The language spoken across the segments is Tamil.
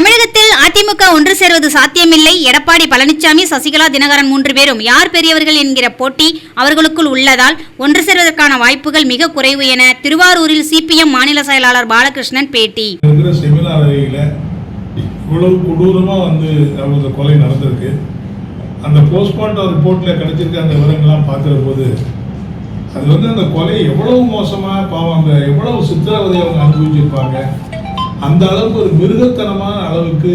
தமிழகத்தில் அதிமுக ஒன்று சேர்வது சாத்தியமில்லை. எடப்பாடி பழனிசாமி சசிகலா தினகரன் மூன்று பேரும் யார் பெரியவர்கள் என்கிற போட்டி அவர்களுக்குள் உள்ளதால் ஒன்று சேர்வதற்கான வாய்ப்புகள் மிக குறைவு என திருவாரூரில் சிபிஎம் மாநில செயலாளர் பாலகிருஷ்ணன் பேட்டி. செமினார் அறையில் இவ்வளவு கொடூரமாக வந்து அவங்க கொலை நடந்திருக்கு. அந்த போஸ்ட்மார்ட்டம் ரிப்போர்ட்டில் கிடைச்சிருக்க அந்த விவரங்கள்லாம் பார்க்குற போது அது வந்து அந்த கொலை எவ்வளவு மோசமாக பாவம் அந்த எவ்வளவு சித்திரவதை அவங்க அனுபவிச்சிருப்பாங்க அந்த அளவுக்கு ஒரு மிருகத்தனமான அளவுக்கு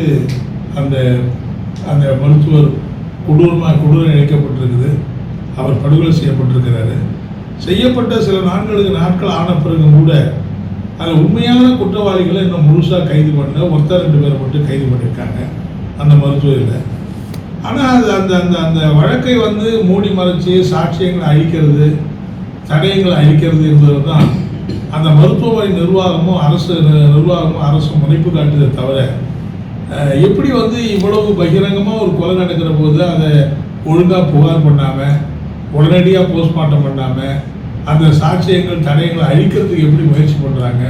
அந்த அந்த மருத்துவர் கொடூரமாக கொடூரம் இழைக்கப்பட்டிருக்குது அவர் படுகொலை செய்யப்பட்டிருக்கிறாரு. செய்யப்பட்ட சில நாட்களுக்கு நாட்கள் ஆன பிறகு கூட அதில் உண்மையான குற்றவாளிகளை இன்னும் முழுசாக கைது பண்ண ஒருத்தர் ரெண்டு பேரை மட்டும் கைது பண்ணியிருக்காங்க. அந்த மருத்துவரில் ஆனால் அது அந்த அந்த அந்த வழக்கை வந்து மூடி மறைச்சி சாட்சியங்களை அழிக்கிறது தடயங்களை அழிக்கிறது என்பது தான் அந்த மருத்துவமனை நிர்வாகமும் அரசு நிர்வாகமும் அரசும் முனைப்பு காட்டுதே தவிர எப்படி வந்து இவ்வளவு பகிரங்கமாக ஒரு கொலை நடக்கிற போது அதை ஒழுங்காக புகார் பண்ணாமல் உடனடியாக போஸ்ட்மார்ட்டம் பண்ணாமல் அந்த சாட்சியங்கள் தடயங்களை அழிக்கிறதுக்கு எப்படி முயற்சி பண்ணுறாங்க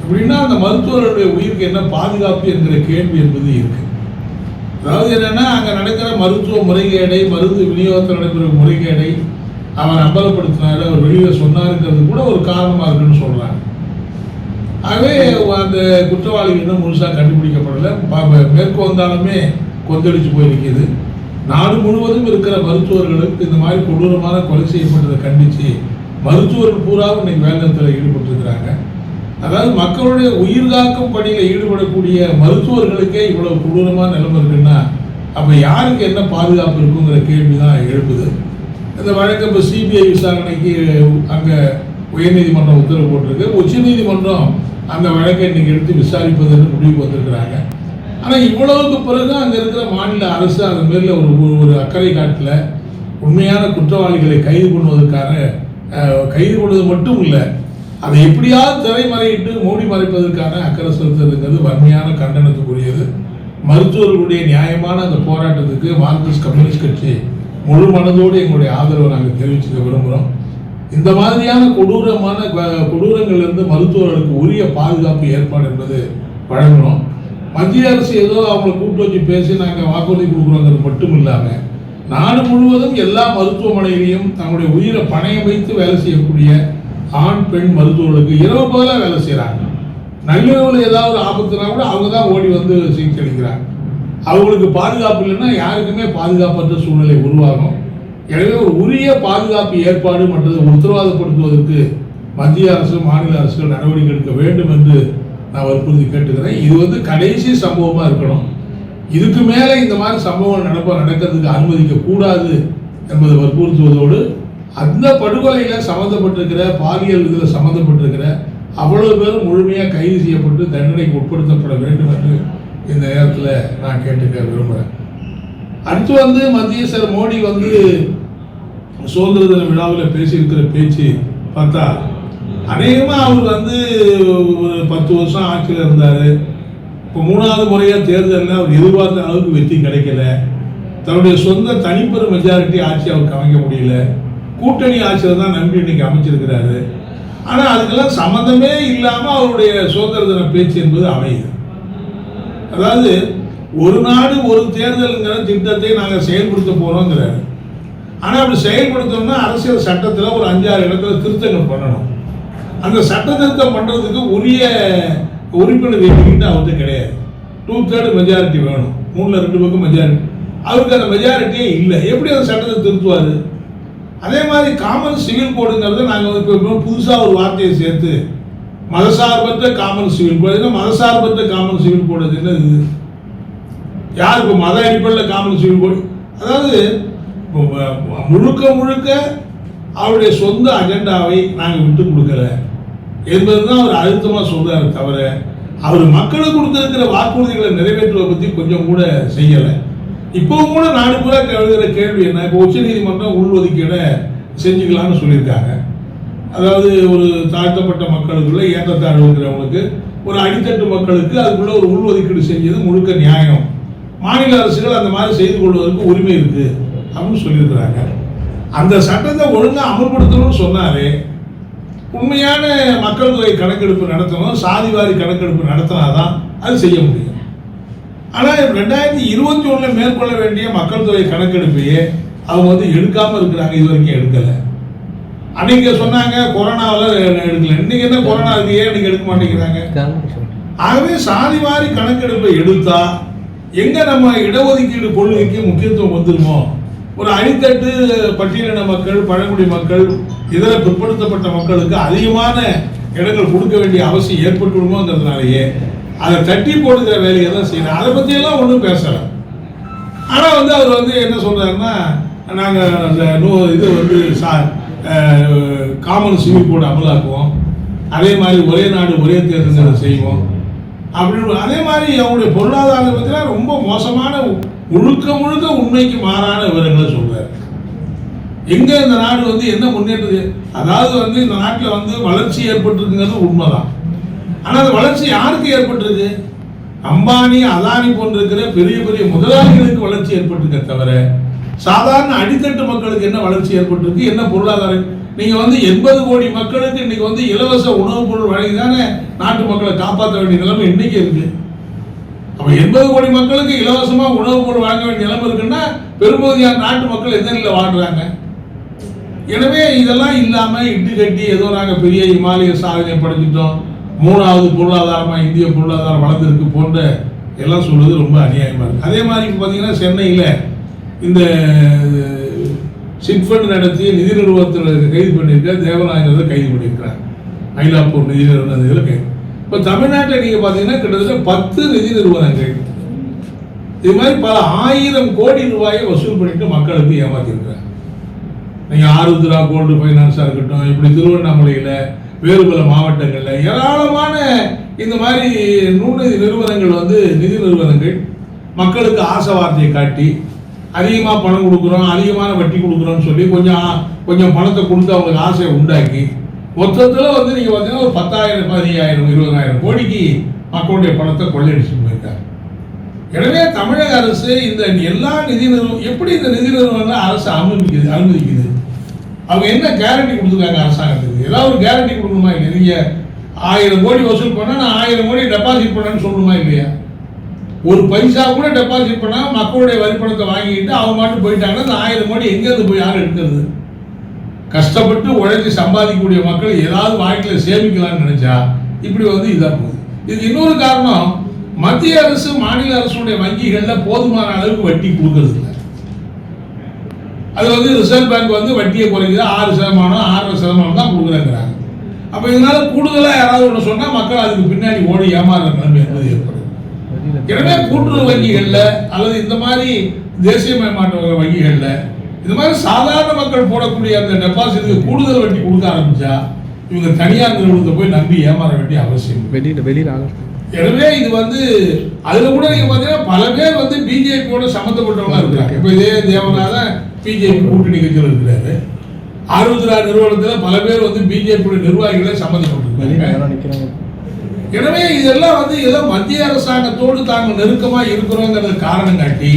அப்படின்னா அந்த மருத்துவருடைய உயிருக்கு என்ன பாதுகாப்பு என்கிற கேள்வி என்பது இருக்குது அதாவது என்னன்னா அங்கே நடக்கிற மருத்துவ முறைகேடை மருந்து விநியோகத்தில் நடைபெறும் முறைகேடை அவர் அம்பலப்படுத்தினாரு அவர் வெளியில் சொன்னாருங்கிறது கூட ஒரு காரணமாக இருக்குன்னு சொல்கிறாங்க ஆகவே அந்த குற்றவாளிகள் இன்னும் முழுசாக கண்டுபிடிக்கப்படலை. மேற்கு வந்தாலுமே கொந்தளிச்சு போயிருக்குது. நாடு முழுவதும் இருக்கிற மருத்துவர்களுக்கு இந்த மாதிரி கொடூரமான கொலை செய்யப்பட்டதை கண்டித்து மருத்துவர்கள் பூராவும் இன்னைக்கு வேலைத்தில் ஈடுபட்டிருக்கிறாங்க. அதாவது மக்களுடைய உயிர் காக்கும் பணியில் ஈடுபடக்கூடிய மருத்துவர்களுக்கே இவ்வளவு கொடூரமான நிலைமை இருக்குன்னா அப்போ யாருக்கு என்ன பாதுகாப்பு இருக்குங்கிற கேள்வி தான் எழுப்புது. இந்த வழக்கு இப்போ சிபிஐ விசாரணைக்கு அங்கே உயர்நீதிமன்றம் உத்தரவு போட்டிருக்கு. உச்சநீதிமன்றம் அந்த வழக்கை இன்னைக்கு எடுத்து விசாரிப்பதுன்னு முடிவுக்கு வந்திருக்கிறாங்க. ஆனால் இவ்வளவுக்கு பிறகு அங்கே இருக்கிற மாநில அரசு அந்த மேல ஒரு ஒரு- ஒரு அக்கறை காட்டில். உண்மையான குற்றவாளிகளை கைது பண்ணுவதற்கான கைது பண்ணுவது மட்டும் இல்லை அதை எப்படியாவது திரைமறையிட்டு மூடி மறைப்பதற்கான அக்கறை செலுத்துறதுங்கிறது வன்மையான கண்டனத்துக்குரியது. மருத்துவர்களுடைய நியாயமான அந்த போராட்டத்துக்கு மார்க்சிஸ்ட் கம்யூனிஸ்ட் கட்சி முழு மனதோடு எங்களுடைய ஆதரவை நாங்கள் தெரிவிச்சுக்க விரும்புகிறோம் இந்த மாதிரியான கொடூரமான கொடூரங்கள்லேருந்து மருத்துவர்களுக்கு உரிய பாதுகாப்பு ஏற்பாடு என்பது வழங்கணும் மத்திய அரசு ஏதோ அவங்களை கூப்பிட்டு வச்சு பேசி நாங்கள் வாக்குறுதி கொடுக்குறோங்கிறது மட்டும் இல்லாமல் நாடு முழுவதும் எல்லா மருத்துவமனையிலையும் தங்களுடைய உயிரை பணையம் வைத்து வேலை செய்யக்கூடிய ஆண் பெண் மருத்துவர்களுக்கு இரவு பகலாக வேலை செய்கிறாங்க நள்ளிரவில் ஏதாவது ஒரு ஆபத்துனா கூட அவங்க தான் ஓடி வந்து சிகிச்சை அளிக்கிறாங்க. அவங்களுக்கு பாதுகாப்பு இல்லைன்னா யாருக்குமே பாதுகாப்பற்ற சூழ்நிலை உருவாகும். எனவே ஒரு உரிய பாதுகாப்பு ஏற்பாடு மற்றது உத்தரவாதப்படுத்துவதற்கு மத்திய அரசு மாநில அரசுகள் நடவடிக்கை எடுக்க வேண்டும் என்று நான் வற்புறுத்தி கேட்டுக்கிறேன். இது வந்து கடைசி சம்பவமாக இருக்கணும். இதுக்கு மேலே இந்த மாதிரி சம்பவம் நடப்ப நடக்கிறதுக்கு அனுமதிக்க கூடாது என்பதை வற்புறுத்துவதோடு அந்த படுகொலையில் சம்மந்தப்பட்டிருக்கிற பாலியல் இதில் சம்மந்தப்பட்டிருக்கிற அவ்வளவு பேரும் முழுமையாக கைது செய்யப்பட்டு தண்டனைக்கு உட்படுத்தப்பட வேண்டும் என்று இந்த நேரத்தில் நான் கேட்டுக்க விரும்புகிறேன் அடுத்து வந்து மத்திய சார் மோடி வந்து சுதந்திர தின விழாவில் பேசியிருக்கிற பேச்சு பார்த்தா அநேகமாக அவர் வந்து ஒரு பத்து வருஷம் ஆட்சியில் இருந்தார். இப்போ மூணாவது முறையாக தேர்தலில் அவர் எதிர்பார்த்த அளவுக்கு வெற்றி கிடைக்கல. தன்னுடைய சொந்த தனிப்பெரும் மெஜாரிட்டி ஆட்சி அவர் அமைக்க முடியல. கூட்டணி ஆட்சியில் தான் நம்பி இன்னைக்கு அமைச்சிருக்கிறாரு. ஆனால் அதுக்கெல்லாம் சம்மந்தமே இல்லாமல் அவருடைய சுதந்திர தின பேச்சு என்பது அமையுது. அதாவது ஒரு நாடு ஒரு தேர்தலுங்கிற திட்டத்தை நாங்கள் செயல்படுத்த போகிறோங்கிறாரு ஆனால் அப்படி செயல்படுத்தணும்னா அரசியல் சட்டத்தில் ஒரு அஞ்சாறு இடத்துல திருத்தங்கள் பண்ணணும். அந்த சட்ட திருத்தம் பண்ணுறதுக்கு உரிய உறுப்பினர் எண்ணிக்கிட்டு அவர்கிட்ட கிடையாது. டூ தேர்டு மெஜாரிட்டி வேணும். மூணில் ரெண்டு பக்கம் மெஜாரிட்டி அவருக்கு அந்த மெஜாரிட்டியே இல்லை. எப்படி அந்த சட்டத்தை திருத்துவார்? அதே மாதிரி காமன் சிவில் கோடுங்கிறத நாங்கள் இப்போ புதுசாக ஒரு வார்த்தையை சேர்த்து மதசார்பற்ற காமன் சிவில் கோட் என்ன? மதசார்பற்ற காமன் சிவில் கோட் என்ன என்னது? இது? யார் இப்போ மத அடிப்படையில் காமன் சிவில் கோட் அதாவது முழுக்க முழுக்க அவருடைய சொந்த அஜெண்டாவை நாங்கள் விட்டு கொடுக்கல. என்பதுதான் அவர் அழுத்தமாக சொல்றாரு தவிர அவர் மக்களுக்கு கொடுத்திருக்கிற வாக்குறுதிகளை நிறைவேற்றுவதை பற்றி கொஞ்சம் கூட செய்யலை. இப்போவும் கூட நாடு பூரா எழுதுகிற கேள்வி என்ன? இப்போ உச்சநீதிமன்றம் உள்ஒதுக்கீடை செஞ்சுக்கலாம்னு சொல்லியிருக்காங்க. அதாவது ஒரு தாழ்த்தப்பட்ட மக்களுக்குள்ள ஏற்றத்தாழ்வுங்கிறவங்களுக்கு ஒரு அடித்தட்டு மக்களுக்கு அதுக்குள்ள ஒரு உள்ஒதுக்கீடு செஞ்சது முழுக்க நியாயம். மாநில அரசுகள் அந்த மாதிரி செய்து கொள்வதற்கு உரிமை இருக்கு அப்படின்னு சொல்லியிருக்கிறாங்க. அந்த சட்டத்தை ஒழுங்காக அமல்படுத்தணும்னு சொன்னாலே உண்மையான மக்கள் தொகை கணக்கெடுப்பு நடத்தணும் சாதிவாரி கணக்கெடுப்பு நடத்தினாதான் அது செய்ய முடியும். ஆனால் ரெண்டாயிரத்தி இருபத்தி ஒன்றில் மேற்கொள்ள வேண்டிய மக்கள் தொகை கணக்கெடுப்பையே அவங்க வந்து எடுக்காமல் இருக்கிறாங்க இது வரைக்கும் எடுக்கலை. அன்னைக்கு சொன்னாங்க கொரோனாவில் எடுக்கல. இன்னைக்கு என்ன கொரோனா இருக்கு ஏன் இன்னைக்கு எடுக்க மாட்டேங்கிறாங்க. ஆகவே சாதி வாரி கணக்கெடுப்பை எடுத்தா எங்க நம்ம இடஒதுக்கீடு கொள்கைக்கு முக்கியத்துவம் வந்துருமோ? ஒரு அடித்தட்டு பட்டியலின மக்கள் பழங்குடி மக்கள் இதர பிற்படுத்தப்பட்ட மக்களுக்கு அதிகமான இடங்கள் கொடுக்க வேண்டிய அவசியம் ஏற்பட்டுடுமோங்கிறதுனாலயே அதை தட்டி போடுகிற வேலையை தான் செய்யணும் அதை பற்றியெல்லாம் ஒன்றும் பேசலை. ஆனால் வந்து அவர் வந்து என்ன சொல்றாருன்னா நாங்கள் அந்த நூ இது வந்து சா காமன் சிவில் கோட் அமலாக்குவோம். அதே மாதிரி ஒரே நாடு ஒரே தேர்தல் செய்வோம். அப்படின்னு அதே மாதிரி அவங்களுடைய பொருளாதார பற்றிலாம் ரொம்ப மோசமான முழுக்க முழுக்க உண்மைக்கு மாறான விவரங்களை சொல்கிறார் எங்கே இந்த நாடு வந்து என்ன முன்னேற்றது? அதாவது வந்து இந்த நாட்டில் வந்து வளர்ச்சி ஏற்பட்டிருக்குங்கிறது உண்மைதான். ஆனால் அந்த வளர்ச்சி யாருக்கு ஏற்பட்டிருக்கு? அம்பானி அதானி போன்றிருக்கிற பெரிய பெரிய முதலாளிகளுக்கு வளர்ச்சி ஏற்பட்டிருக்க தவிர சாதாரண அடித்தட்டு மக்களுக்கு என்ன வளர்ச்சி ஏற்பட்டிருக்கு? என்ன பொருளாதாரம்? நீங்கள் வந்து எண்பது கோடி மக்களுக்கு இன்னைக்கு வந்து இலவச உணவுப் பொருள் வழங்கி தானே நாட்டு மக்களை காப்பாற்ற வேண்டிய நிலைமை இன்னைக்கு இருக்கு. அப்போ எண்பது கோடி மக்களுக்கு இலவசமாக உணவுப் பொருள் வழங்க வேண்டிய நிலைமை இருக்குன்னா பெரும்பகுதியான நாட்டு மக்கள் எந்த நிலையில் வாழ்றாங்க? எனவே இதெல்லாம் இல்லாமல் இட்டு கட்டி ஏதோ நாங்கள் பெரிய இமாலய சாதனை படைச்சிட்டோம். மூணாவது பொருளாதாரமாக இந்திய பொருளாதாரம் வளர்ந்துருக்கு போன்ற எல்லாம் சொல்வது ரொம்ப அநியாயமாக இருக்குது அதே மாதிரி இப்ப சென்னையில் இந்த சிட்ஃபண்ட் நடத்தி நிதி நிறுவனத்தில் கைது பண்ணியிருக்க தேவநாயகத்தில் கைது பண்ணியிருக்கிறார். மயிலாப்பூர் நிதி நிறுவனத்தில் கைது. இப்போ தமிழ்நாட்டில் நீங்கள் பார்த்தீங்கன்னா கிட்டத்தட்ட பத்து நிதி நிறுவனங்கள் இது மாதிரி பல ஆயிரம் கோடி ரூபாயை வசூல் பண்ணிட்டு மக்களுக்கு ஏமாத்திருக்கிறாங்க நீங்கள் ஆருத்ரா கோல்டு ஃபைனான்ஸாக இருக்கட்டும் இப்படி திருவண்ணாமலையில் வேறு பல மாவட்டங்களில் ஏராளமான இந்த மாதிரி நுண்ணிதி நிறுவனங்கள் வந்து நிதி நிறுவனங்கள் மக்களுக்கு ஆசை வார்த்தையை காட்டி அதிகமாக பணம் கொடுக்குறோம் அதிகமான வட்டி கொடுக்குறோம்னு சொல்லி கொஞ்சம் கொஞ்சம் பணத்தை கொடுத்து அவங்களுக்கு ஆசையை உண்டாக்கி மொத்தத்தில் வந்து நீங்கள் பார்த்தீங்கன்னா ஒரு பத்தாயிரம் பதினையாயிரம் இருபதாயிரம் கோடிக்கு மக்களுடைய பணத்தை கொள்ளையடிச்சு போயிருக்காங்க. எனவே தமிழக அரசு இந்த எல்லா நிதி நிறுவனம் எப்படி இந்த நிதி நிறுவனம் அரசு அனுமதிக்குது அனுமதிக்குது? அவங்க என்ன கேரண்டி கொடுத்துருக்காங்க அரசாங்கத்துக்கு? ஏதாவது ஒரு கேரண்டி கொடுக்கணுமா இல்லையா? நீங்கள் ஆயிரம் கோடி வசூல் பண்ணால் நான் ஆயிரம் கோடி டெபாசிட் பண்ணேன்னு சொல்லணுமா இல்லையா? ஒரு பைசா கூட டெபாசிட் பண்ணால் மக்களுடைய வரிப்பணத்தை வாங்கிக்கிட்டு வாங்கிட்டு அவங்க மட்டும் போயிட்டாங்கன்னா அந்த ஆயிரம் கோடி எங்கேருந்து போய் யாரும் எடுக்கிறது? கஷ்டப்பட்டு உழைச்சி சம்பாதிக்கக்கூடிய மக்கள் ஏதாவது வாழ்க்கையில் சேமிக்கலாம்னு நினச்சா இப்படி வந்து இதாக போகுது. இதுக்கு இன்னொரு காரணம் மத்திய அரசு மாநில அரசுடைய வங்கிகளில் போதுமான அளவுக்கு வட்டி கொடுக்கறது இல்லை அது வந்து ரிசர்வ் பேங்க் வந்து வட்டியை குறைக்குது ஆறு சதமானம் ஆறரை சதமானம் தான் கொடுக்குறாங்கிறாங்க. அப்போ இதனால கூடுதலாக யாராவது ஒன்று சொன்னால் மக்கள் அதுக்கு பின்னாடி ஓடி ஏமாறுற நிலைமை என்பது ஏற்படும் எனவே கூட்டுறவு வங்கிகளில் அல்லது இந்த மாதிரி தேசியமயமாற்ற வங்கிகளில் இந்த மாதிரி சாதாரண மக்கள் போடக்கூடிய அந்த டெபாசிட்டுக்கு கூடுதல் வட்டி கொடுக்க ஆரம்பிச்சா இவங்க தனியார் நிறுவனத்தை போய் நம்பி ஏமாற வேண்டிய அவசியம். வெளியில வெளியில எனவே இது வந்து அதுல கூட நீங்க பாத்தீங்கன்னா பல பேர் வந்து பிஜேபியோட சம்மந்தப்பட்டவங்களா இருக்காங்க. இப்ப இதே தேவநாதன் பிஜேபி கூட்டணி கட்சியில் இருக்கிறாரு. ஆருத்ரா நிறுவனத்துல பல பேர் வந்து பிஜேபியோட நிர்வாகிகளை சம்மந்தப்பட்டிருக்காங்க. எனவே இதெல்லாம் வந்து ஏதோ மத்திய அரசாங்கத்தோடு தாங்கள் நெருக்கமா இருக்கிறோங்கிறது காரணம் காட்டி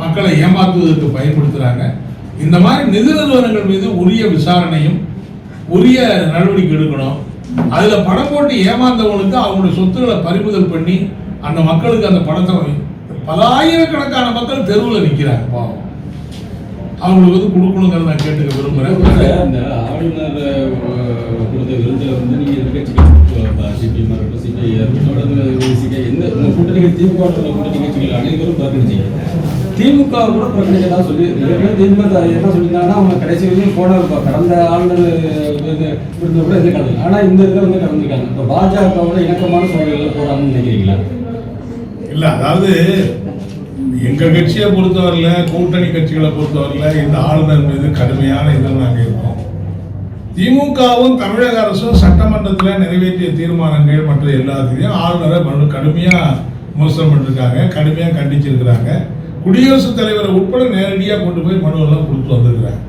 மக்களை ஏமாற்றுவதற்கு பயன்படுத்துறாங்க. இந்த மாதிரி நிதி நிறுவனங்கள் மீது உரிய விசாரணையும் உரிய நடவடிக்கை எடுக்கணும். அதுல பணம் போட்டு ஏமாந்தவங்களுக்கு அவங்களுடைய சொத்துக்களை பறிமுதல் பண்ணி அந்த மக்களுக்கு அந்த பணத்தை பல ஆயிரக்கணக்கான மக்கள் தெருவில் நிற்கிறாங்க பாவம். அவங்களுக்கு வந்து கொடுக்கணுங்கிறத நான் கேட்டுக்க விரும்புறேன். அந்த ஆளுநர் கொடுத்த விருந்தில் வந்து நீங்கள் எதிர்கட்சிகள் சிபிஎம் இருக்கட்டும் இருக்கட்டும் எந்த கூட்டணி திமுக வோட கூட்டணி கட்சிகள் அனைவரும் புறக்கணிச்சீங்க திமுக கூட புறக்கணிச்சதா சொல்லி ஏற்கனவே திமுக என்ன சொல்லியிருந்தாங்கன்னா அவங்க கடைசி வரைக்கும் போன கடந்த ஆண்டு இருந்த கூட இது கலந்து ஆனால் இந்த இதில் வந்து கலந்துருக்காங்க இப்போ பாஜகவோட இணக்கமான சூழ்நிலையில் போறாங்கன்னு நினைக்கிறீங்களா இல்லை அதாவது எங்க கட்சியை பொறுத்தவரையில கூட்டணி கட்சிகளை பொறுத்தவரையில் இந்த ஆளுநர் மீது கடுமையான இதில் நாங்கள் இருக்கோம். திமுகவும் தமிழக அரசும் சட்டமன்றத்தில் நிறைவேற்றிய தீர்மானங்கள் மற்ற எல்லாத்தையும் ஆளுநரை மனு கடுமையாக விமர்சனம் பண்ணிருக்காங்க கடுமையாக கண்டிச்சிருக்கிறாங்க. குடியரசுத் தலைவரை உட்பட நேரடியாக கொண்டு போய் மனுவெல்லாம் கொடுத்து வந்திருக்கிறாங்க.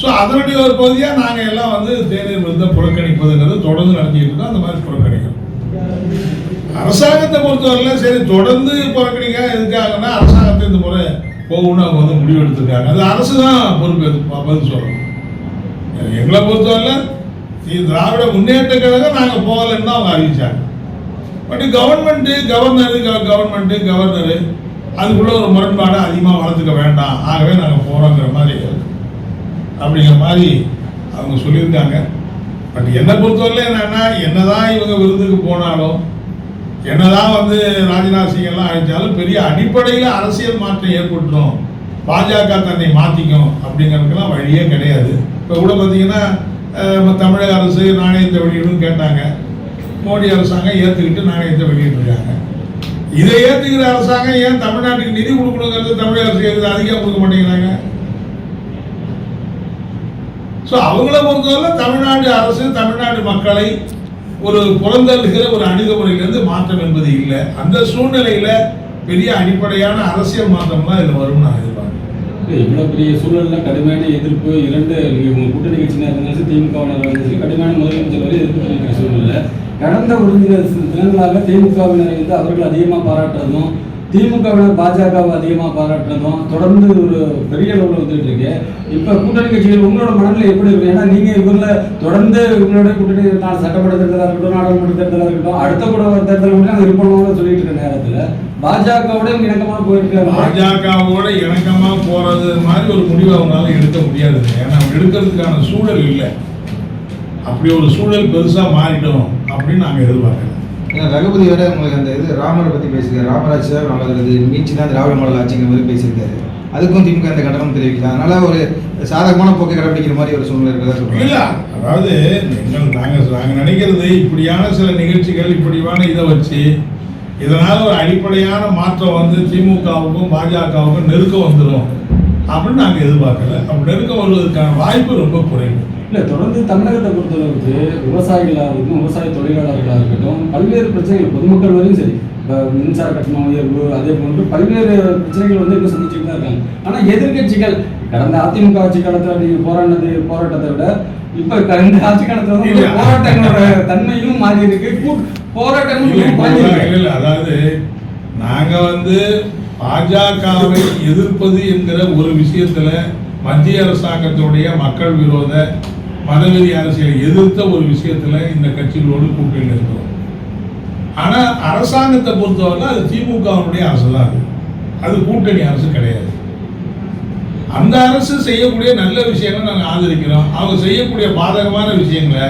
ஸோ அதனுடைய ஒரு பகுதியாக நாங்கள் எல்லாம் வந்து தேநீர் விருந்தை புறக்கணிப்பதுங்கிறது தொடர்ந்து நடத்திட்டு இருக்கோம். அந்த மாதிரி புறக்கணிக்கிறோம். அரசாங்கத்தை பொறுத்தவரையில சரி தொடர்ந்து புறக்கணிக்க எதுக்காகன்னா அரசாங்கத்தை இந்த முறை போகணும்னு அவங்க வந்து முடிவு எடுத்திருக்காங்க அது அரசு தான் பொறுப்பு பதில் சொல்லணும். எங்களை பொறுத்தவரையில திராவிட முன்னேற்ற கழகம் நாங்கள் போகலைன்னு தான் அவங்க அறிவிச்சாங்க. But government governor government governor அதுக்குள்ள ஒரு முரண்பாடை அதிகமாக வளர்த்துக்க வேண்டாம். ஆகவே நாங்கள் போகிறோங்கிற மாதிரி அப்படிங்கிற மாதிரி அவங்க சொல்லியிருக்காங்க பட் என்னை பொறுத்தவரையில என்னன்னா என்னதான் இவங்க விருதுக்கு போனாலும் என்னதான் வந்து ராஜ்நாத் சிங் எல்லாம் அழைச்சாலும் பெரிய அடிப்படையில் அரசியல் மாற்றம் ஏற்பட்டுரும். பாஜக தன்னை மாற்றிக்கும் அப்படிங்கிறதுக்கெல்லாம் வழியே கிடையாது. இப்போ கூட பார்த்தீங்கன்னா நம்ம தமிழக அரசு நாணயத்தை வெளியிடும் கேட்டாங்க. மோடி அரசாங்கம் ஏற்றுக்கிட்டு நாணயத்தை வெளியிட்டிருக்காங்க. இதை ஏற்றுக்கிற அரசாங்கம் ஏன் தமிழ்நாட்டுக்கு நிதி கொடுக்கணுங்கிறது தமிழக அரசு எது அதிகம் கொடுக்க மாட்டேங்கிறாங்க? ஸோ அவங்கள பொறுத்தவரை தமிழ்நாடு அரசு தமிழ்நாடு மக்களை ஒரு புறந்தள்ளுகிற ஒரு அணுகுமுறையிலிருந்து மாற்றம் என்பது இல்லை. அந்த சூழ்நிலையில் பெரிய அடிப்படையான அரசியல் மாற்றம்லாம் இதில் வரும்னு நான் இவ்வளோ இவ்வளவு பெரிய சூழல்ல கடுமையான எதிர்ப்பு இரண்டு கூட்டணி கட்சியினர் இருந்தாலும் சரி, திமுகவினர் இருந்தாலும் கடுமையான முதலமைச்சர் வரை எதிர்ப்பு தெரிவிக்கிற சூழ்நிலை கடந்த ஒரு தினங்களாக திமுகவினரை வந்து அவர்கள் அதிகமா பாராட்டுறதும் திமுகவினர் பாஜகவை அதிகமாக பாராட்டுறதும் தொடர்ந்து ஒரு பெரிய அளவில் வந்துட்டு இருக்கு. இப்போ கூட்டணி கட்சிகள் உங்களோட மனநிலை எப்படி இருக்கு ஏன்னா நீங்கள் இவரில் தொடர்ந்து உங்களோட கூட்டணி நான் சட்டமன்ற தேர்தலாக இருக்கட்டும் நாடாளுமன்ற தேர்தலாக இருக்கட்டும் அடுத்த கூட தேர்தல் கூட நாங்கள் இருப்போம்னு சொல்லிட்டு இருக்க நேரத்தில் பாஜகவோட இவங்க இணக்கமாக போயிருக்காரு. பாஜகவோட இணக்கமாக போறது மாதிரி ஒரு முடிவை அவங்களால எடுக்க முடியாது. ஏன்னா அவங்க எடுக்கிறதுக்கான சூழல் இல்லை. அப்படி ஒரு சூழல் பெருசாக மாறிடும் அப்படின்னு நாங்கள் எதிர்பார்க்கல. ஏன்னா ரகுபதி வேற உங்களுக்கு அந்த இது ராமரை பற்றி பேசியிருக்காரு. ராமராஜ் சார் வளர்றது மீச்சு தான் திராவிட மாடல் ஆட்சிங்கிற மாதிரி பேசியிருக்காரு. அதுக்கும் திமுக இந்த கண்டனம் தெரிவிக்கல. அதனால ஒரு சாதகமான போக்கை கடைபிடிக்கிற மாதிரி ஒரு சூழ்நிலை இருக்கிறதா இல்ல அதாவது நீங்கள் நாங்கள் நாங்கள் நினைக்கிறது இப்படியான சில நிகழ்ச்சிகள் இப்படியான இதை வச்சு இதனால் ஒரு அடிப்படையான மாற்றம் வந்து திமுகவுக்கும் பாஜகவுக்கும் நெருக்கம் வந்துடும் அப்படின்னு நாங்க எதிர்பார்க்கல. அப்படி நெருக்கம் வருவதற்கான வாய்ப்பு ரொம்ப குறைவு. இல்ல தொடர்ந்து தமிழகத்தை பொறுத்தளவுக்கு விவசாயிகளாக இருக்கட்டும் விவசாய தொழிலாளர்களாக இருக்கட்டும் பல்வேறு பிரச்சனைகள் பொதுமக்கள் வரையும் சரி. இப்போ மின்சார கட்டணம் உயர்வு அதே போன்று பல்வேறு பிரச்சனைகள் வந்து இப்போ சந்திச்சுட்டு தான் இருக்காங்க. ஆனா எதிர்க்கட்சிகள் கடந்த அதிமுக ஆட்சி காலத்துல நீங்க போராடினது போராட்டத்தை விட இப்ப கடந்த ஆட்சி காலத்துல. போராட்டங்களோட தன்மையும் மாறி இருக்கு. இல்ல, இல்ல, அதாவது நாங்க வந்து பாஜகவை எதிர்ப்பது என்கிற ஒரு விஷயத்துல மத்திய அரசாங்கத்தினுடைய மக்கள் விரோத மதவெறி அரசியலை எதிர்த்த ஒரு விஷயத்துல இந்த கட்சிகளோடு கூட்டணியில் இருக்கிறோம். ஆனா அரசாங்கத்தை பொறுத்தவரை அது திமுகவுடைய அரசு தான் அது. அது கூட்டணி அரசு கிடையாது. அந்த அரசு செய்யக்கூடிய நல்ல விஷயங்களை நாங்கள் ஆதரிக்கிறோம். அவங்க செய்யக்கூடிய பாதகமான விஷயங்களை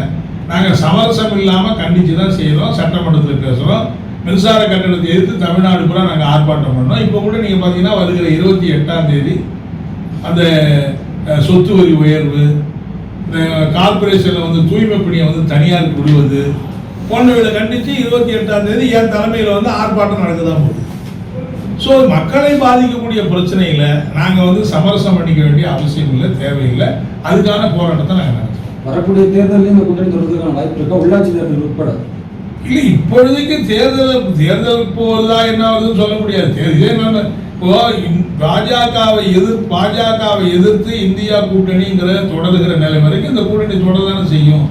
நாங்கள் சமரசம் இல்லாமல் கண்டித்து தான் செய்கிறோம் சட்டமன்றத்தில் பேசுகிறோம் மின்சார கட்டணத்தை எதிர்த்து தமிழ்நாடு பூரா நாங்கள் ஆர்ப்பாட்டம் பண்ணோம். இப்போ கூட நீங்கள் பார்த்தீங்கன்னா வருகிற இருபத்தி எட்டாம் தேதி அந்த சொத்து வரி உயர்வு இந்த கார்பரேஷனில் வந்து தூய்மை பணியை வந்து தனியார் விடுவது போன்றவைகளை கண்டித்து இருபத்தி எட்டாம் தேதி என் தலைமையில் வந்து ஆர்ப்பாட்டம் நடக்க தான் போகுது. ஸோ மக்களை பாதிக்கக்கூடிய பிரச்சனையில் நாங்கள் வந்து சமரசம் பண்ணிக்க வேண்டிய அவசியம் இல்லை தேவையில்லை. அதுக்கான போராட்டத்தை நாங்கள் நடத்துவோம் வரக்கூடிய தேர்தலையும் இந்த கூட்டணி தொடர்றதுக்கான வாய்ப்பு இருக்கா? உள்ளாட்சி தேர்தல் உட்பட. இல்லை இப்பொழுதைக்கு தேர்தல் தேர்தல் போதா என்ன ஆகுதுன்னு சொல்ல முடியாது. தேர்தலே நம்ம இப்போ பாஜகவை எதிர் பாஜகவை எதிர்த்து இந்தியா கூட்டணிங்கிற தொடருகிற நிலை வரைக்கும் இந்த கூட்டணி தொடரதானே செய்யும்.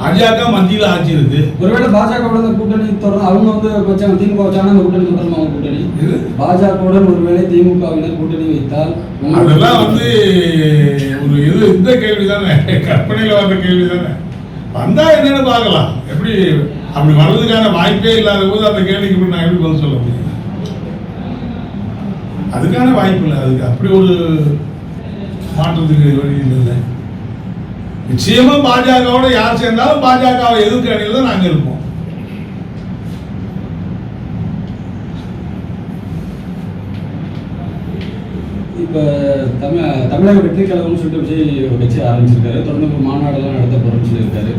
பாஜக மத்தியில் ஆட்சி இருக்கு. ஒருவேளை பாஜகவோட கூட்டணி தொடர்ந்து அவங்க வந்து வச்சாங்க திமுக வச்சாங்கன்னா அந்த கூட்டணி தொடருமா அவங்க கூட்டணி. இது? பாஜகவுடன் ஒருவேளை திமுகவினர் கூட்டணி வைத்தால் அதெல்லாம் வந்து ஒரு இது இந்த கேள்வி தானே கற்பனையில் வர்ற கேள்வி தானே வந்தா என்னன்னு பார்க்கலாம். எப்படி அப்படி வர்றதுக்கான வாய்ப்பே இல்லாத போது அந்த கேள்விக்கு நான் எப்படி பதில் சொல்ல முடியும்? அதுக்கான வாய்ப்பு இல்லை. அதுக்கு அப்படி ஒரு மாற்றத்துக்கு வழி இல்லை நிச்சயமா பாஜகவோட யார் சேர்ந்தாலும் பாஜகவை எதிர்க்க அணியில் தான் நாங்கள் இருப்போம். இப்போ தமிழ் தமிழக வெற்றி கழகம்னு சொல்லிட்டு விஜய் கட்சி ஆரம்பிச்சிருக்காரு. தொடர்ந்து மாநாடெல்லாம் நடத்த போறோம்னு சொல்லியிருக்காரு.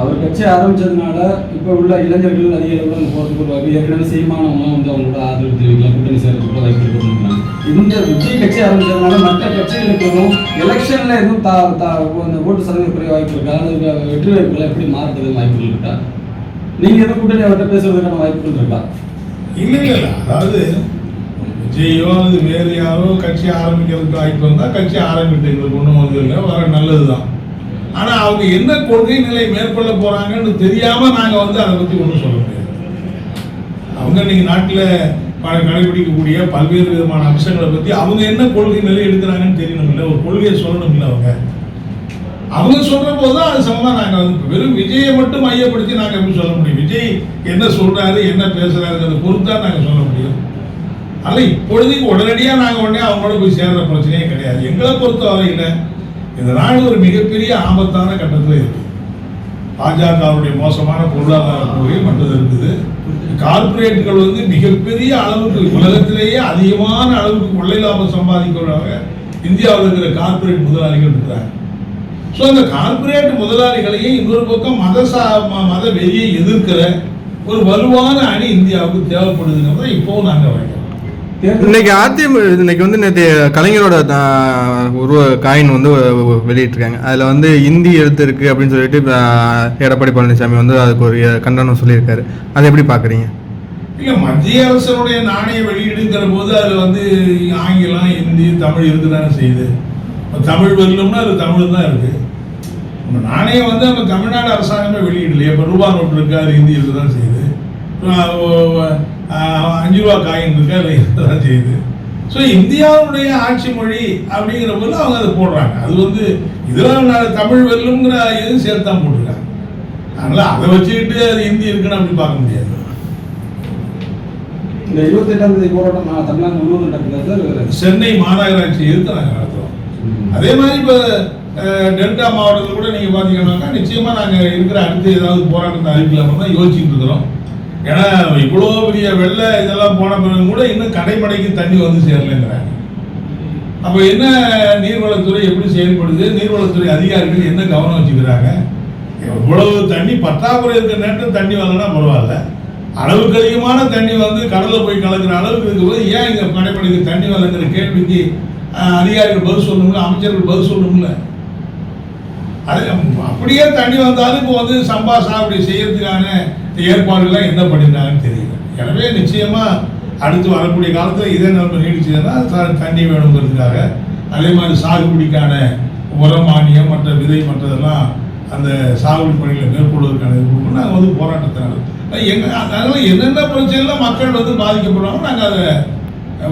அவர் கட்சி ஆரம்பித்ததுனால இப்போ உள்ள இளைஞர்கள் அதிக அளவில் அங்கே ஒரு ஏற்கனவே சீமானவங்களாம் வந்து அவங்களோட ஆதரவு தெரிவிக்கலாம் கூட்டணி சேர்றதுக்கு கூட வாய்ப்பு இருக்குன்னு இந்த விஜய் கட்சி ஆரம்பித்ததுனால மற்ற கட்சிகளுக்கும் எலெக்ஷனில் எதுவும் தா தா அந்த ஓட்டு சதவீத குறைய வாய்ப்பு இருக்கா? அல்லது வெற்றி வாய்ப்புகள் எப்படி மாறுறதுக்கு வாய்ப்புகள் இருக்கா? நீங்கள் எதுவும் கூட்டணி அவர்கிட்ட பேசுறதுக்கான வாய்ப்புகள் இருக்கா? இல்லை இல்லை அதாவது விஜயோ அது வேறு யாரோ கட்சி ஆரம்பிக்கிறதுக்கு வாய்ப்பு வந்தால் கட்சி ஆரம்பிட்டு எங்களுக்கு ஒன்றும் வந்து இல்லை வர நல்லது தான் ஆனால் அவங்க என்ன கொள்கை நிலை மேற்கொள்ள போகிறாங்கன்னு தெரியாமல் நாங்கள் வந்து அதை பற்றி ஒன்றும் சொல்ல முடியாது. அவங்க இன்னைக்கு நாட்டில் கடைபிடிக்கக்கூடிய பல்வேறு விதமான அம்சங்களை பற்றி அவங்க என்ன கொள்கை நிலை எடுக்கிறாங்கன்னு தெரியணும்ல. ஒரு கொள்கையை சொல்லணும்ல அவங்க. அவங்க சொல்ற போது தான் அது சம்பந்தம் நாங்க வந்து வெறும் விஜயை மட்டும் மையப்படுத்தி நாங்க எப்படி சொல்ல முடியும்? விஜய் என்ன சொல்றாரு என்ன பேசுறாருங்கிறத பொறுத்தாக நாங்கள் நாங்க சொல்ல முடியும். அதனால இப்பொழுதைக்கு உடனடியா நாங்க உடனே அவங்களோட போய் சேர்ற பிரச்சனையே கிடையாது. எங்களை பொறுத்த வரையில இந்த நாடு ஒரு மிகப்பெரிய ஆபத்தான கட்டத்தில் இருக்கு. பாஜகவுடைய மோசமான பொருளாதார கொள்கை மற்றது இருக்குது. கார்ப்பரேட்டுகள் வந்து மிகப்பெரிய அளவுக்கு உலகத்திலேயே அதிகமான அளவுக்கு கொள்ளை லாபம் சம்பாதிக்கிறவங்க இந்தியாவில் இருக்கிற கார்ப்பரேட் முதலாளிகள் இருக்கிறாங்க. ஸோ அந்த கார்ப்பரேட் முதலாளிகளையும் இன்னொரு பக்கம் மத சா மத வெறியை எதிர்க்கிற ஒரு வலுவான அணி இந்தியாவுக்கு தேவைப்படுதுங்கிறத இப்போவும் நாங்கள் வைக்கிறோம் இன்னைக்கு அதிமுக இன்னைக்கு வந்து நேற்று கலைஞரோட உருவ காயின் வந்து வெளியிட்டிருக்காங்க. அதில் வந்து இந்தி எழுத்து இருக்கு அப்படின்னு சொல்லிட்டு எடப்பாடி பழனிசாமி வந்து அதுக்கு ஒரு கண்டனம் சொல்லியிருக்காரு. அதை எப்படி பார்க்குறீங்க? இல்லை மத்திய அரசனுடைய நாணய வெளியீடுங்கிற போது அதில் வந்து ஆங்கிலம் ஹிந்தி தமிழ் இருக்குதானே செய்யுது. தமிழ் வரலும்னா அது தமிழ் தான் இருக்குது நம்ம நாணயம் வந்து நம்ம தமிழ்நாடு அரசாங்கமே வெளியிடலையே. இப்போ ரூபா நோட்டு இருக்கு அது ஹிந்தி இருக்குதான் செய்யுது. அஞ்சு ரூபா காயின் இருக்கு அது இருக்குதான் செய்யுது. ஸோ இந்தியாவுடைய ஆட்சி மொழி அப்படிங்கிற போது அவங்க அதை போடுறாங்க. அது வந்து இதெல்லாம் நான் தமிழ் வெல்லுங்கிற இது சேர்த்து தான் போட்டிருக்காங்க. அதனால அதை வச்சுக்கிட்டு அது ஹிந்தி இருக்குன்னு அப்படி பார்க்க முடியாது. இந்த இருபத்தெட்டாம் தேதி போராட்டம் தமிழ்நாடு முழுவதும் நடக்குதா சார். சென்னை மாநகராட்சி எதிர்த்து நாங்கள் நடத்துகிறோம் அதே மாதிரி இப்போ டெல்டா மாவட்டத்தில் கூட நீங்கள் பார்த்தீங்கன்னாக்கா நிச்சயமாக நாங்கள் இருக்கிற அடுத்து ஏதாவது போராட்டத்தை அறிவிக்கலாம்னு தான் யோசிச்சுட்டு இருக்கிறோம். ஏன்னா இவ்வளோ பெரிய வெள்ளை இதெல்லாம் போன பிறகு கூட இன்னும் கடைமடைக்கு தண்ணி வந்து சேரலைங்கிறாங்க. அப்போ என்ன நீர்வளத்துறை எப்படி செயல்படுது? நீர்வளத்துறை அதிகாரிகள் என்ன கவனம் வச்சுக்கிறாங்க? இவ்வளவு தண்ணி பற்றாக்குறை இருக்கிற நேரத்தில் தண்ணி வரலன்னா பரவாயில்ல. அளவுக்கு அதிகமான தண்ணி வந்து கடலில் போய் கலக்கிற அளவுக்கு இருக்கும்போது ஏன் இங்கே கடைமடைக்கு தண்ணி வரலங்கிற கேள்விக்கு அதிகாரிகள் பதில் சொல்லணும்ல அமைச்சர்கள் பதில் சொல்லணும்ல? அது அப்படியே தண்ணி வந்தாலும் இப்போ வந்து சம்பா சாகுபடி செய்யறதுக்கான ஏற்பாடுகள்லாம் என்ன பண்ணியிருந்தாங்கன்னு தெரியல. எனவே நிச்சயமாக அடுத்து வரக்கூடிய காலத்தில் இதே நிலைமை நீடிச்சதுன்னா தண்ணி வேணுங்கிறதுக்காக அதே மாதிரி சாகுபடிக்கான உர மானியம் மற்ற விதை மற்றதெல்லாம் அந்த சாகுபடி பணிகளை மேற்கொள்வதற்கான இது நாங்கள் வந்து போராட்டத்தை நடத்தோம் எங்கள் அதனால என்னென்ன பிரச்சனைலாம் மக்கள் வந்து பாதிக்கப்படுவாங்க நாங்கள் அதை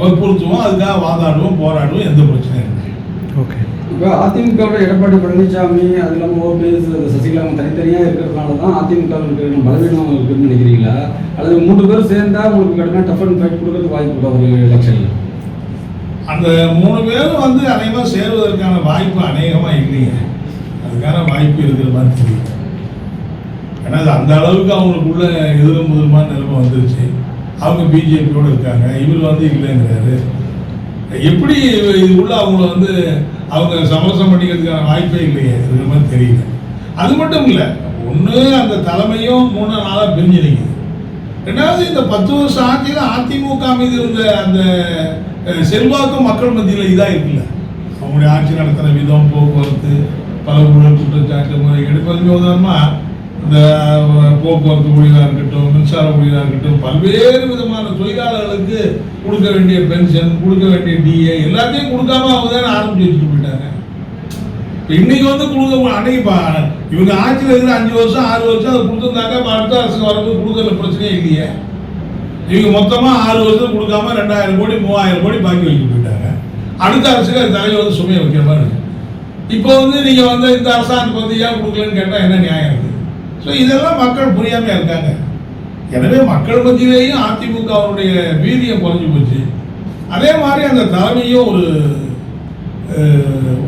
வற்புறுத்துவோம். அதுக்காக வாதாடுவோம் போராடுவோம். எந்த பிரச்சனையும் இல்லை. இப்போ அதிமுகவோட எடப்பாடி பழனிசாமி அது இல்லாமல் ஓபிஎஸ் சசிகலா அவங்க தனித்தனியாக இருக்கிறதுனால தான் அதிமுகவுக்கு இருக்கிற பலவீனம் இருக்குன்னு நினைக்கிறீங்களா? அல்லது மூணு பேர் சேர்ந்தா உங்களுக்கு கடுமையாக டஃப் அண்ட் ஃபைட் கொடுக்கறது வாய்ப்பு ஒரு எலெக்ஷனில் அந்த மூணு பேரும் வந்து அநேகமாக சேருவதற்கான வாய்ப்பு அநேகமாக இல்லைங்க அதுக்கான வாய்ப்பு இருக்கிற மாதிரி தெரியும் ஏன்னா அது அந்த அளவுக்கு அவங்களுக்குள்ள எதிரும் முதலுமான நிலைமை வந்துருச்சு. அவங்க பிஜேபியோட இருக்காங்க. இவர் வந்து இல்லைங்கிறாரு. எப்படி இது உள்ள அவங்கள வந்து அவங்க சமரசம் பண்ணிக்கிறதுக்கான வாய்ப்பே இல்லையே இருக்கிற மாதிரி தெரியல. அது மட்டும் இல்லை ஒன்று அந்த தலைமையும் மூணு நாளாக பிரிஞ்சு நிற்குது ரெண்டாவது இந்த பத்து வருஷம் ஆட்சியில் அதிமுக மீது இருந்த அந்த செல்வாக்கும் செல்வாக்கு மக்கள் மத்தியில் இதாக இருக்குல்ல. அவங்களுடைய ஆட்சி நடத்துகிற விதம் போக்குவரத்து பல ஊழல் குற்றச்சாட்டு முறை எடுப்பதுக்கு உதாரணமாக இந்த போக்குவரத்து ஊழியராக இருக்கட்டும் மின்சார ஊழியராக இருக்கட்டும் பல்வேறு விதமான தொழிலாளர்களுக்கு கொடுக்க வேண்டிய பென்ஷன் கொடுக்க வேண்டிய டிஏ எல்லாத்தையும் கொடுக்காம அவங்க தானே ஆரம்பிச்சு வச்சுட்டு இன்னைக்கு வந்து கொடுக்க அன்னைக்கு இவங்க ஆட்சியில் இருக்கிற அஞ்சு வருஷம் ஆறு வருஷம் அதை கொடுத்துருந்தாங்க அடுத்த அரசு வரும்போது கொடுக்கற பிரச்சனையே இல்லையே. இவங்க மொத்தமாக ஆறு வருஷம் கொடுக்காம ரெண்டாயிரம் கோடி மூவாயிரம் கோடி பாக்கி வைக்க போயிட்டாங்க. அடுத்த அரசுக்கு அது தலையில் வந்து சுமையை வைக்கிற மாதிரி இருக்கு. இப்போ வந்து நீங்கள் வந்து இந்த அரசாங்கத்துக்கு வந்து ஏன் கொடுக்கலன்னு கேட்டால் என்ன நியாயம் இருக்குது ஸோ இதெல்லாம் மக்கள் புரியாமல் இருக்காங்க. எனவே மக்கள் மத்தியிலேயும் அதிமுகவுடைய வீரியம் குறைஞ்சு போச்சு. அதே மாதிரி அந்த தலைமையும் ஒரு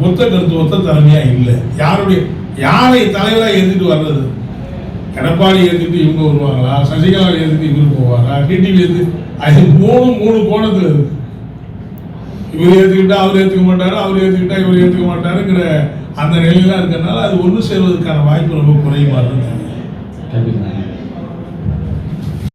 ஒத்த கருத்து ஒத்த தலைமையா இல்லை. யாருடைய யாரை தலைவராக ஏற்றிட்டு வர்றது? எடப்பாடி ஏற்றுட்டு இவங்க வருவாங்களா? சசிகலா ஏற்றிட்டு இவர் போவாரா? டிடிவி ஏற்று அது மூணு மூணு கோணத்தில் இருக்கு. இவர் ஏற்றுக்கிட்டா அவர் ஏற்றுக்க மாட்டாரு அவர் ஏற்றுக்கிட்டா இவர் ஏற்றுக்க மாட்டாருங்கிற அந்த நிலையெல்லாம் இருக்கிறதுனால அது ஒன்று சேர்வதற்கான வாய்ப்பு ரொம்ப குறைவாக இருக்கு